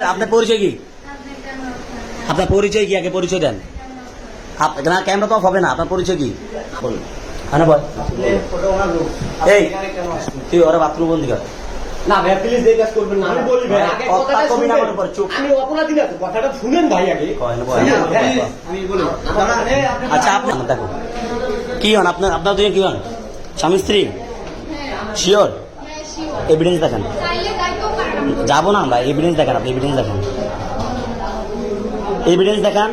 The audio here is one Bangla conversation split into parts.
আপনার পরিচয় কি? আপনার পরিচয় কি? আগে পরিচয় দেন। না ক্যামেরা তো অফ হবে না। আপনার পরিচয় কি? বলুন। হ্যাঁ বল এই তুই ওরা বাথরুম বন্দি কর। না ভাই প্লিজ এই কাজ করবেন না। আমি বলি ভাই আগে কথাটা কবি না শুনেন। বলার চুপ। আমি অপরাধী না তো, কথাটা শুনেন ভাই আগে। কয় না, বল। আমি বলি আচ্ছা আপনি দেখো। কি হন? আপনার আপনার দুজন কি হন? স্বামী স্ত্রী? শিওর এভিডেন্স দেখান। যাব না আমরা এভিডেন্স দেখান আপনি এভিডেন্স দেখান। এভিডেন্স দেখান।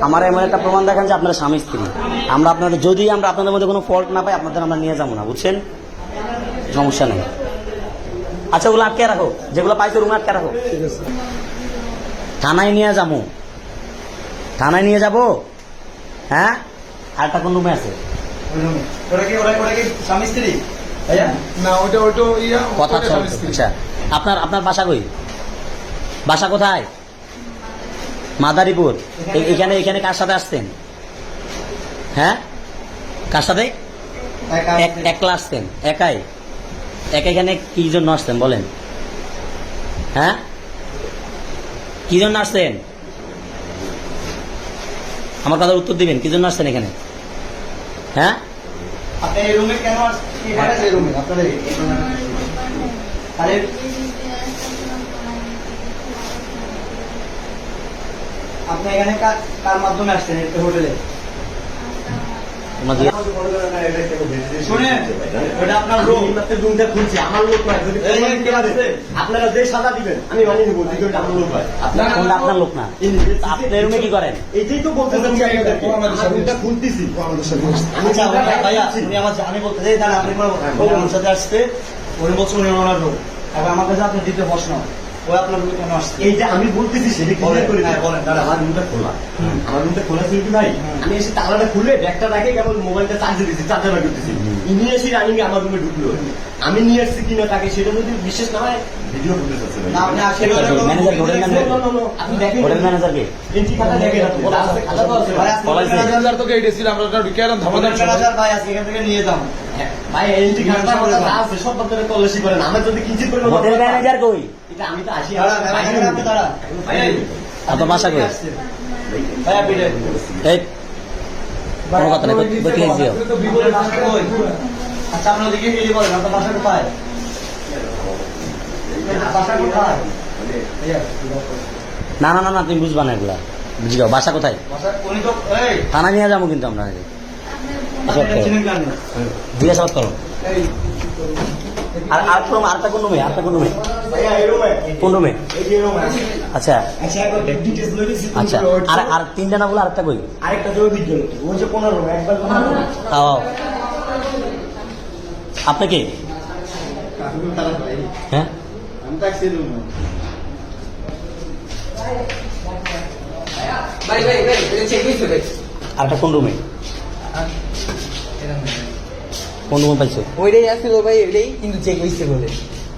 আমার এমন একটা প্রমাণ দেখান যে আপনারা স্বামী স্ত্রী। আমরা আপনাদের যদি আমরা আপনাদের মধ্যে কোনো ফল্ট না পাই আপনাদের আমরা নিয়ে যাব না বুঝছেন? সমস্যা নেই। আচ্ছা ওগুলো আটকে রাখো। যেগুলো পাইছো রুমে আটকে রাখো। থানায় নিয়ে যাব। থানায় নিয়ে যাব? হ্যাঁ? আরেকটা কোন রুমে আছে? ইয়া কথা। আচ্ছা আপনার আপনার বাসা কই? বাসা কোথায়? মাদারীপুর। এখানে এখানে কার সাথে আসতেন? হ্যাঁ? কার সাথে? এক- একলা আসতেন। একাই? একা এখানে কি জন্য আসতেন বলেন? হ্যাঁ? কি জন্য আসতেন? আমার কথার উত্তর দিবেন কি জন্য আসছেন এখানে? হ্যাঁ? আপনি এই রুমে কেন এখানে কার কার মাধ্যমে আসছেন? হোটেলে আপনার যে দিবেন আমি মানিয়ে নেব আমার লোক হয় আপনার লোক না? আপনি রুমে কি করেন? এইটাই তো বলতেছেন কি আপনাদেরকে? ও আমাদের আমার সাথে রুমটা খুলতেছি ও আমাদের সাথে এসছে। আমি আমার বলতে চাই আপনি কোনো কথা আমার সাথে আসতে উনি বলছে উনি ওনার আমার কাছে আপনি দিতে প্রশ্ন। ও আপনার রুমে কেন আসছে? এই যে আমি বলতেছি সেটা ক্লিয়ার করে হ্যাঁ বলেন দাঁড়া আমার রুমটা খোলা। আমার রুমটা খোলা ছিল কি ভাই? আমি এসে তালাটা খুলে ব্যাগটা রাখে কেবল মোবাইলটা চার্জে দিয়েছি চার্জে রাখে ইনি এসে রানিং আমার রুমে ঢুকলো। আমি নিয়ে এসেছি কিনা তাকে সেটা যদি বিশেষ না হয় ভিডিও ফুটেজ আছে না আপনি আসলে ম্যানেজার, হোটেল ম্যানেজার। আপনি দেখেন। হোটেল ম্যানেজার কে? এন্ট্রি খাতা দেখেন। আপনি আছে। খাতা তো আছে ভাই আমরা ঢুকে এলাম ধামাধাম হোটেল ম্যানেজার ভাই আজকে এখান থেকে নিয়ে যাও। ভাই এন্ট্রি খাতা যা আছে সব আপনারা তল্লাশি করেন আমরা যদি কিঞ্চিত পরিমাণ হোটেল ম্যানেজার কই? এটা আমি তো আসি বাইরে আপনি দাঁড়া। বাসা কই? ভাই আপনি এই কোনো কথা নেই বই থেকে দিও বিপদের বাসা কই? আচ্ছা আপনারা ওদিকে গিয়ে বলেন আপনার বাসা কোথায়? বাসা কোথায়? না না না না তুমি বুঝবা না এগুলা। বুঝি যাও বাসা কোথায় থানা নিয়ে যাব কিন্তু আমরা কেন আর আর কোন আরেকটা কোন রুমে আরেকটা কোন রুমে কোন আচ্ছা আচ্ছা আর আর তিনটা না বলে আরেকটা কই আরেকটা বিদ্যুৎ ওই যে একবার তাও আপনি কি হ্যাঁ আরেকটা কোন রুমে কোন রুমে পাইছো? ওইটাই আসছিল ভাই ওইটাই কিন্তু চেক হইছে বলে।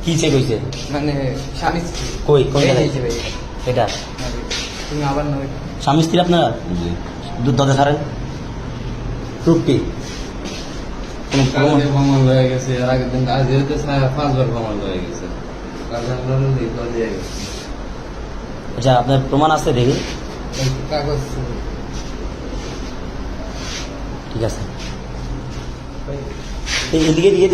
কি চেক হয়েছে মানে স্বামী কই কোন এই জায়গায়? ভাই। এটা? তুমি আবার নয় স্বামী স্ত্রী আপনারা? দুধ দতে ছাড়েন? ভ্রমণ হয়ে গেছে এর আগের দিন আজ পাঁচবার ভ্রমণ হয়ে গেছে। আচ্ছা আপনার প্রমাণ আছে দেখি। কাগজ ঠিক আছে। ये ये ये